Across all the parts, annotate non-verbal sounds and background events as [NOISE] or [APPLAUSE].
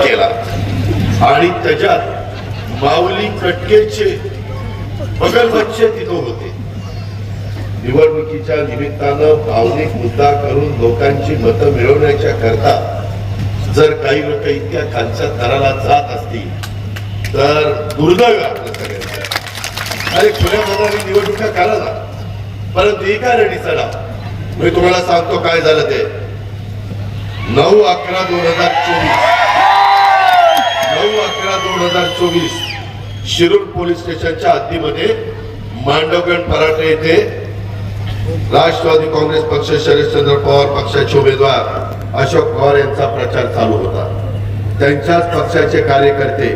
केला. आणि त्याच्यात माऊली कटकेचे बगलबच्चे तिथं होते. निवडणुकीच्या निमित्तानं भावनिक मुद्दा करून लोकांची मतं मिळवण्याच्या करता जर काही लोक इतक्या खालच्या थराला जात असतील तर दुर्दैव आहे आपल्या सगळ्यांचं. अरे खुल्या मनाने निवडणुका करा ना. परंतु ही काय रेडी चढा मी तुम्हाला सांगतो काय झालं ते. नऊ अकरा दोन हजार चोवीस नऊ अकरा दोन हजार चोवीस शिरूर पोलीस स्टेशनच्या हद्दीमध्ये मांडवगण पराठे येथे राष्ट्रवादी काँग्रेस पक्ष शरदचंद्र पवार पक्षाचे उमेदवार अशोक पवार यांचा प्रचार चालू होता. त्यांच्याच पक्षाचे कार्यकर्ते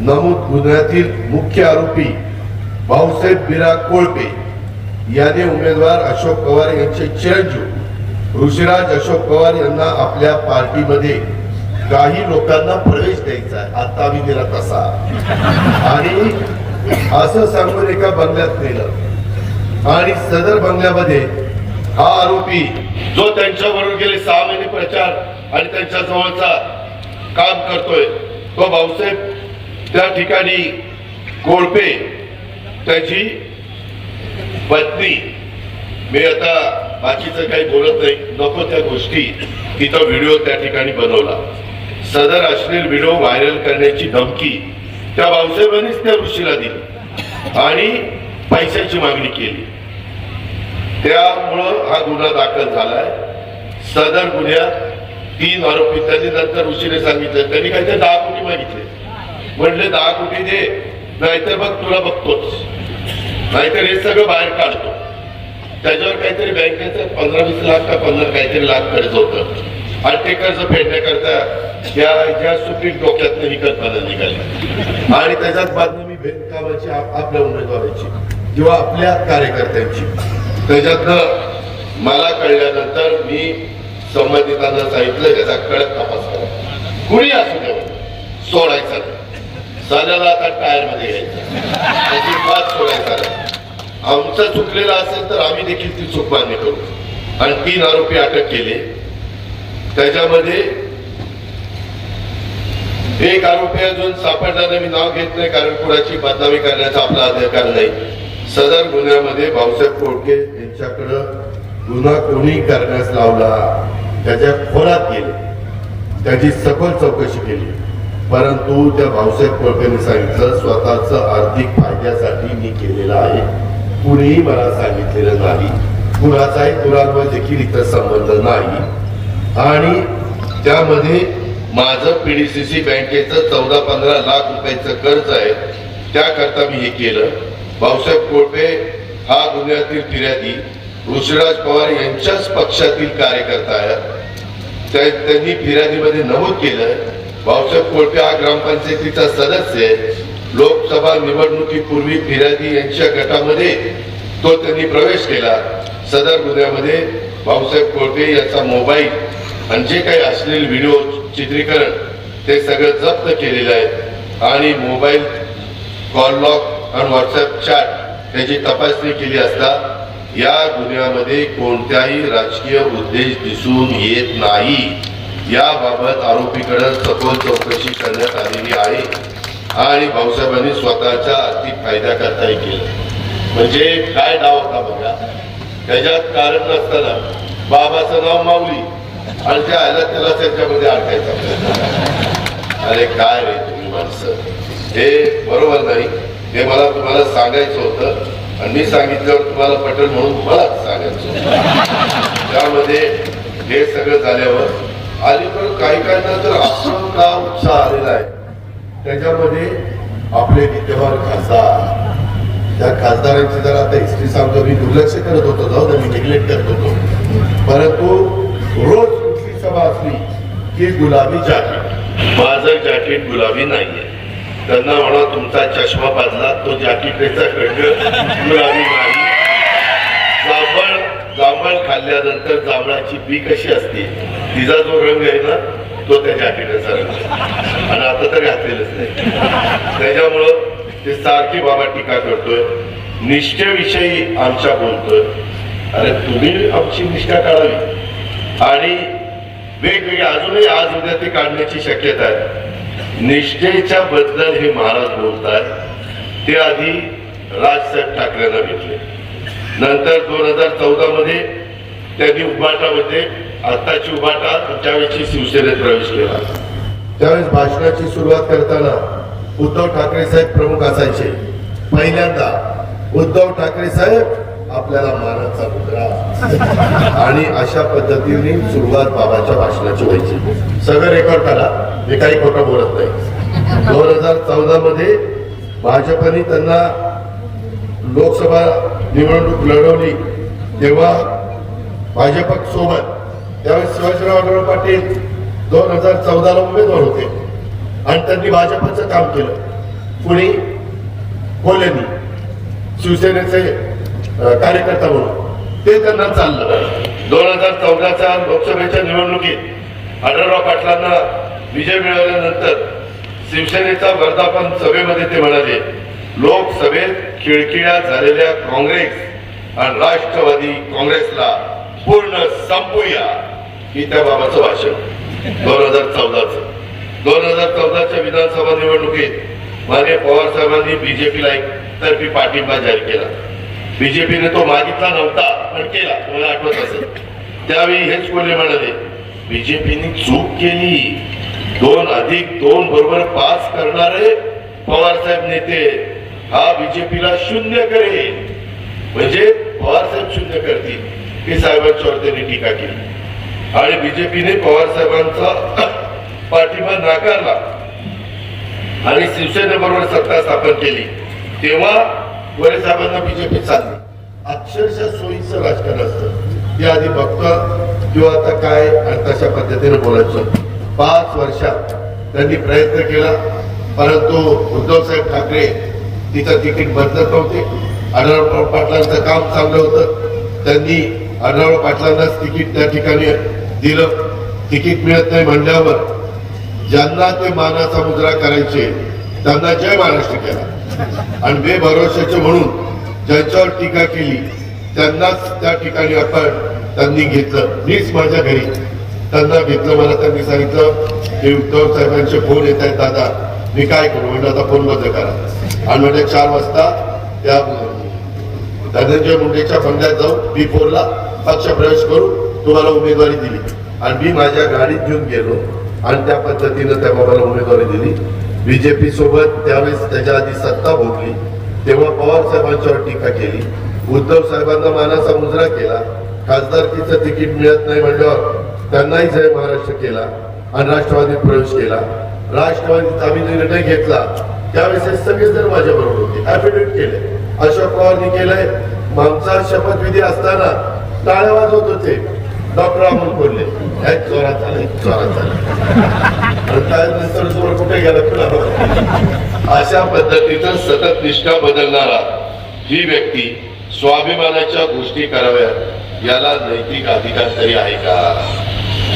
नमूद गुन्ह्यातील मुख्य आरोपी भाऊसाहेब बिरा कोळपे याने उमेदवार अशोक पवार यांचे चिरंजीव ऋषिराज अशोक पवार यांना आपल्या पार्टीमध्ये काही लोकांना प्रवेश द्यायचा आहे. आता आम्ही दिला तसा. आणि असं सांगून एका बंगल्यात नेलं. आणि सदर बंगल्यामध्ये हा आरोपी जो त्यांच्यावरून गेले सहा महिने प्रचार आणि त्यांच्या जवळचा काम करतोय तो भाऊसाहेब त्या ठिकाणी कोळपे त्याची पत्नी. मी आता बाकीचं काही बोलत नाही. नको त्या गोष्टी. तिचा व्हिडिओ त्या ठिकाणी बनवला. सदर अश्लील व्हिडिओ व्हायरल करण्याची धमकी त्या भाऊसाहेबांनीच त्या ऋषीला दिली आणि पैशाची मागणी केली. त्यामुळं हा गुन्हा दाखल झालाय. सदर गुन्ह्यात तीन आरोपी त्यांनी नंतर ऋषीने सांगितलं. त्यांनी काहीतरी दहा कोटी मागितले. म्हणले दहा कोटी दे नाहीतर बघ तुला बघतोच. नाहीतर हे सगळं बाहेर काढतो. त्याच्यावर काहीतरी बँकेचं पंधरा वीस लाख का पंधरा काहीतरी लाख कर्ज होतं. आणि कर्ज फेडण्याकरता या ज्या सुप्रीम डोक्यातनं ही कल्पना निघाली. आणि त्याच्यात बांधणी भेदकामाची आपल्या उमेदवाराची किंवा आपल्या कार्यकर्त्यांची. त्याच्यातनं मला कळल्यानंतर मी संबंधितांना सांगितलं त्याचा कळत तपास करा. कुणी असू दे सोडायचा नाही. साल्याला आता टायरमध्ये घ्यायचं. त्याची सोडायचा आमचं चुकलेलं असेल तर आम्ही देखील ती चूक मान्य करू. आणि तीन आरोपी अटक केले. त्याच्यामध्ये एक आरोपी अजून सापडताना मी नाव घेत नाही कारण कुणाची बदनामी करण्याचा आपला अधिकार नाही. सदर गुन्ह्यामध्ये भाऊसाहेब कोडके यांच्याकडं गुन्हा कोणी करण्यास लावला त्याच्या खोलात गेले. त्याची सखोल चौकशी केली. परंतु त्या भाऊसाहेब कोळपेने सांगितलं स्वतःच आर्थिक फायद्यासाठी मी केलेलं आहे. कुणीही मला सांगितलेलं नाही. कुणाचाही दुरान्वय देखील इतर संबंध नाही. आणि त्यामध्ये माझं पी डी सी सी बँकेचं चौदा पंधरा लाख रुपयाचं कर्ज आहे. त्याकरता मी हे केलं. भाऊसाहेब कोळपे हा गुन्ह्यातील फिर्यादी ऋषीराज पवार यांच्याच पक्षातील कार्यकर्ता आहेत त्या- त्यांनी फिर्यादीमध्ये नमूद केलं भाऊसाहेब कोळपे हा ग्रामपंचायतीचा सदस्य आहे. लोकसभा निवडणुकीपूर्वी फिर्यादी यांच्या गटामध्ये तो त्यांनी प्रवेश केला. सदर गुन्ह्यामध्ये भाऊसाहेब कोळपे याचा मोबाईल आणि जे काही असलेले व्हिडिओ चित्रीकरण ते सगळं जप्त केलेलं आहे. आणि मोबाईल कॉल लॉक आणि व्हॉट्सअप चॅट त्याची तपासणी केली असता या गुन्ह्यामध्ये कोणत्याही राजकीय उद्देश दिसून येत नाही. याबाबत आरोपीकडे सखोल चौकशी करण्यात आलेली आहे. आणि भाऊसाहेबांनी स्वतःच्या आर्थिक फायदा करताही केला. म्हणजे काय डाव होता बघा. त्याच्यात कारण नसताना बाबाचं नाव माऊली. आणि त्या आल्या त्याला त्याच्यामध्ये अडकायचा अरे काय रे तुम्ही माणसं. हे बरोबर नाही. हे मला तुम्हाला सांगायचं होतं आणि मी सांगितल्यावर तुम्हाला पटेल म्हणून मलाच सांगायचं होतं. त्यामध्ये हे सगळं झाल्यावर अलीकडं काही काहींना तर असं का उत्साह आलेला आहे? त्याच्यामध्ये आपले विद्यमान खासदार. त्या खासदारांची जर आता हिस्ट्री सांगतो मी दुर्लक्ष करत होतो जाऊ मी निग्लेक्ट करत होतो. परंतु रोज सभा असली की गुलाबी जॅकेट माझं जॅकेट गुलाबी नाहीये. त्यांना म्हणा तुमचा चष्मा बाजला तो जॅकेटचा गुलाबी नाही. जांभळ जांभळ खाल्ल्यानंतर जांभळाची बी कशी असते? तिचा जो रंग आहे ना तो त्या जॅकेटचा रंग आणि आता तर घातलेलंच नाही. त्याच्यामुळं ते सारखी बाबा टीका करतोय. निष्ठेविषयी आमच्या बोलतोय. अरे तुम्ही आमची निष्ठा काढावी. आणि वेगवेगळे अजूनही आज उद्या ते काढण्याची शक्यता आहे. निष्ठेच्या बद्दल हे महाराज बोलतात. ते आधी राजसाहेब ठाकरेंना भेटले. नंतर दोन हजार चौदा मध्ये त्यांनी उभाटामध्ये आत्ताची उभाटा त्यावेळेची शिवसेनेत प्रवेश केला. त्यावेळेस भाषणाची सुरुवात करताना उद्धव ठाकरे साहेब प्रमुख असायचे. पहिल्यांदा उद्धव ठाकरे साहेब आपल्याला मारायचा कुत्रा. आणि अशा पद्धतीने सुरुवात बाबाच्या भाषणाची व्हायची. सगळं रेकॉर्ड करा मी काही खोटं बोलत नाही. दोन हजार चौदा मध्ये भाजपने त्यांना लोकसभा निवडणूक लढवली. तेव्हा भाजप सोबत त्यावेळेस शिवाजीराव पाटील दोन हजार चौदाला उमेदवार होते. आणि त्यांनी भाजपचं काम केलं. कुणी कोल्यांनी शिवसेनेचे कार्यकर्ता म्हणून. ते त्यांना चाललं. दोन हजार चौदाच्या लोकसभेच्या निवडणुकीत आढळराव पाटलांना विजय मिळवल्यानंतर शिवसेनेचा वर्धापन सभेमध्ये ते म्हणाले लोकसभेत खिळखिळ्या झालेल्या काँग्रेस आणि राष्ट्रवादी काँग्रेसला पूर्ण संपूया. ही त्या बाबाचं भाषण. दोन हजार चौदाचं. दोन हजार चौदाच्या विधानसभा निवडणुकीत माननीय पवार साहेबांनी बीजेपीला एक तर्फी पाठिंबा जाहीर केला. बीजेपीने तो मागितला नव्हता पण केला. तुम्हाला आठवत असेल. त्यावेळी हेच कोल्हे म्हणाले बीजेपीने चूक केली. दोन अधिक दोन बरोबर पाच करणारे पवार साहेब नेते हा बीजेपीला शून्य करेल. म्हणजे पवार साहेब शून्य करतील हे साहेबांच्यावर त्यांनी टीका केली. आणि बीजेपीने पवार साहेबांचा [COUGHS] पाठिंबा नाकारला. आणि शिवसेनेबरोबर सत्ता स्थापन केली. तेव्हा गोरे साहेबांना बीजेपी चालली. अक्षरशः सोयीचं राजकारण असतं. ते आधी बघतं किंवा आता काय आणि तशा पद्धतीने बोलायचं. पाच वर्षात त्यांनी प्रयत्न केला परंतु उद्धव साहेब ठाकरे तिथं तिकीट बदलत नव्हते. आढळराव पाटलांचं काम चांगलं होतं. त्यांनी आढळराव पाटलांनाच तिकीट त्या ठिकाणी दिलं. तिकीट मिळत नाही म्हणल्यावर ज्यांना ते मानाचा मुद्रा करायचे त्यांना जय महाराष्ट्र केला. आणि बेभरवशाचे म्हणून ज्यांच्यावर टीका केली त्यांनाच त्या ठिकाणी आपण त्यांनी घेतलं. मीच माझ्या घरी त्यांना घेतलं मला त्यांनी सांगितलं की उद्धव साहेबांचे फोन येत आहेत दादा. मी काय करू? म्हणजे आता फोन बंद करा. आणि म्हणजे चार वाजता त्या धनंजय मुंडेच्या बंगल्यात जाऊन बी फोरला पक्ष प्रवेश करू तुम्हाला उमेदवारी दिली. आणि मी माझ्या गाडीत घेऊन गेलो आणि त्या पद्धतीनं त्या बाबाला उमेदवारी दिली. बीजेपी सोबत त्यावेळेस त्याच्या आधी सत्ता भोगली तेव्हा पवार साहेबांच्यावर टीका केली उद्धव साहेबांना मानाचा मुजरा केला खासदारकीचं तिकीट मिळत नाही म्हणल्यावर त्यांनाही जय महाराष्ट्र केला आणि राष्ट्रवादीत प्रवेश केला. राष्ट्रवादीत आम्ही निर्णय घेतला त्यावेळेस हे सगळेजण माझ्या बरोबर होते. ऍफिडेव्हिट केले. अशोक पवारनी केलंय. आमचा शपथविधी असताना टाळ्या वाजवत होते. डॉक्टर अमोल बोलले काय जोरात झाले जोरात झाले. त्यानंतर जोर कुठे गेला कुणाला अशा पद्धतीचं सतत निष्ठा बदलणारा ही व्यक्ती स्वाभिमानाच्या गोष्टी कराव्यात याला नैतिक अधिकार तरी आहे का?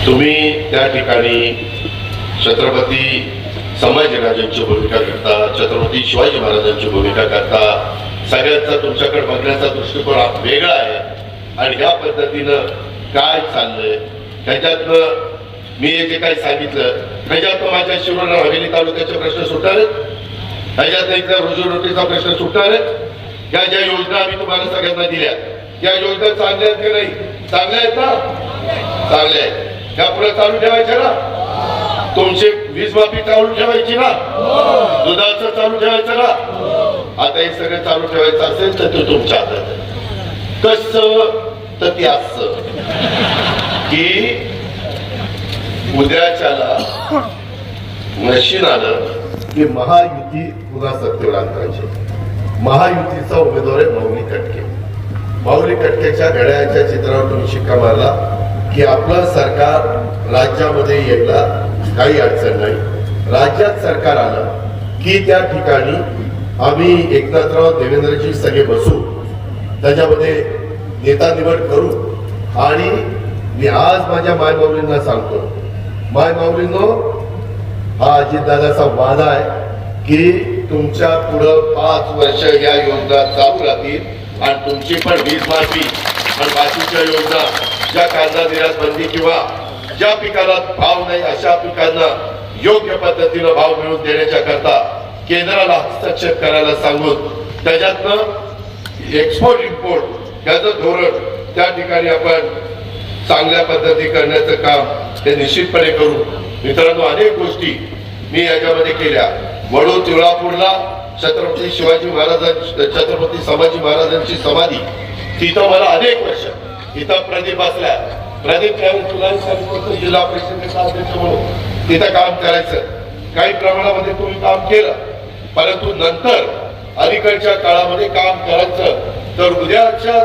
तुम्ही त्या ठिकाणी छत्रपती संभाजीराजांची भूमिका करता छत्रपती शिवाजी महाराजांची भूमिका करता. सगळ्यांचा तुमच्याकडे बघण्याचा दृष्टिकोन हा वेगळा आहे. आणि या पद्धतीनं काय चाललंय? ह्याच्यातनं मी हे जे काही सांगितलं. ह्याच्यातनं माझ्या शिवराय हवेली तालुक्याचे प्रश्न सुटणार आहेत. ह्याच्यातनं इथल्या रोजीरोटीचा प्रश्न सुटणार या ज्या योजना आम्ही तुम्हाला सगळ्यांना दिल्या त्या योजना चांगल्या आहेत की नाही? चांगल्या आहेत ना? चांगल्या आहेत. त्या पुढे चालू ठेवायच्या ना? तुमची वीज माफी चालू ठेवायची ना? दुधाचं चालू ठेवायचं ना? आता हे सगळं चालू ठेवायचं असेल तर ते तुमच्या हातात कस तर ते अस की उद्याच्याला मशीन आलं की महायुती पुन्हा सत्तेवर महायुतीचा उमेदवार आहे माऊली कटके. माऊली कटकेच्या घड्याळ्याच्या चित्रावर तुम्ही शिक्का मारला की आपलं सरकार राज्यामध्ये यायला काही अडचण नाही. राज्यात सरकार आलं की त्या ठिकाणी आम्ही एकनाथराव देवेंद्रजी सगळे बसू. त्याच्यामध्ये नेता निवड करू. आणि मी आज माझ्या मायमाऊलींना सांगतो. मायमाऊलींनो हा अजितदादाचा वादा आहे की तुमच्या पुढं पाच वर्ष या योजना चालू राहतील आणि तुमची पण वीज माफी आणि बाकीच्या योजना ज्या कांदा निर्यात बंदी किंवा ज्या पिकाला भाव नाही अशा पिकांना योग्य पद्धतीनं भाव मिळवून देण्याच्या करता केंद्राला हस्तक्षेप करायला सांगून त्याच्यातनं एक्सपोर्ट इम्पोर्ट याचं धोरण त्या ठिकाणी आपण चांगल्या पद्धती करण्याचं काम हे निश्चितपणे करू. मित्रांनो अनेक गोष्टी मी याच्यामध्ये केल्या. वडू तुळापूरला छत्रपती शिवाजी महाराजांची छत्रपती संभाजी महाराजांची समाधी तिथं मला अनेक वर्ष इथं प्रदीप असल्या. प्रदीप त्यावेळी जिल्हा परिषदेचा अध्यक्ष म्हणून तिथं काम करायचं. काही प्रमाणामध्ये तुम्ही काम केलं. परंतु नंतर अलीकडच्या काळामध्ये काम करायचं तर उद्याच्या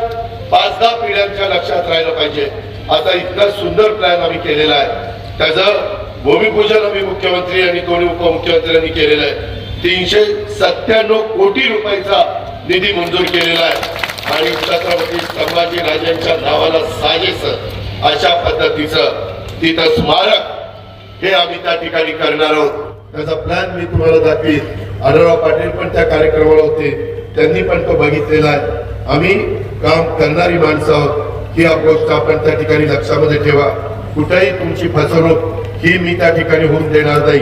पाच दहा पिढ्यांच्या लक्षात राहिलं पाहिजे. आता इतका सुंदर प्लॅन आम्ही केलेला आहे. त्याचं भूमिपूजन आम्ही मुख्यमंत्री आणि दोन्ही उपमुख्यमंत्र्यांनी केलेलं आहे. तीनशे सत्त्याण्णव कोटी रुपयाचा निधी मंजूर केलेला आहे. आणि छत्रपती संभाजी राजांच्या नावाला साजेस अशा पद्धतीचं तिथं स्मारक हे आम्ही त्या ठिकाणी करणार आहोत. त्याचा प्लॅन मी तुम्हाला दाखवीन. आढळराव पाटील पण त्या कार्यक्रमाला होते. त्यांनी पण तो बघितलेला आहे. आम्ही काम करणारी माणसं आहोत. ही गोष्ट आपण त्या ठिकाणी लक्षामध्ये ठेवा. कुठेही तुमची फसवणूक ही मी त्या ठिकाणी होऊन देणार नाही.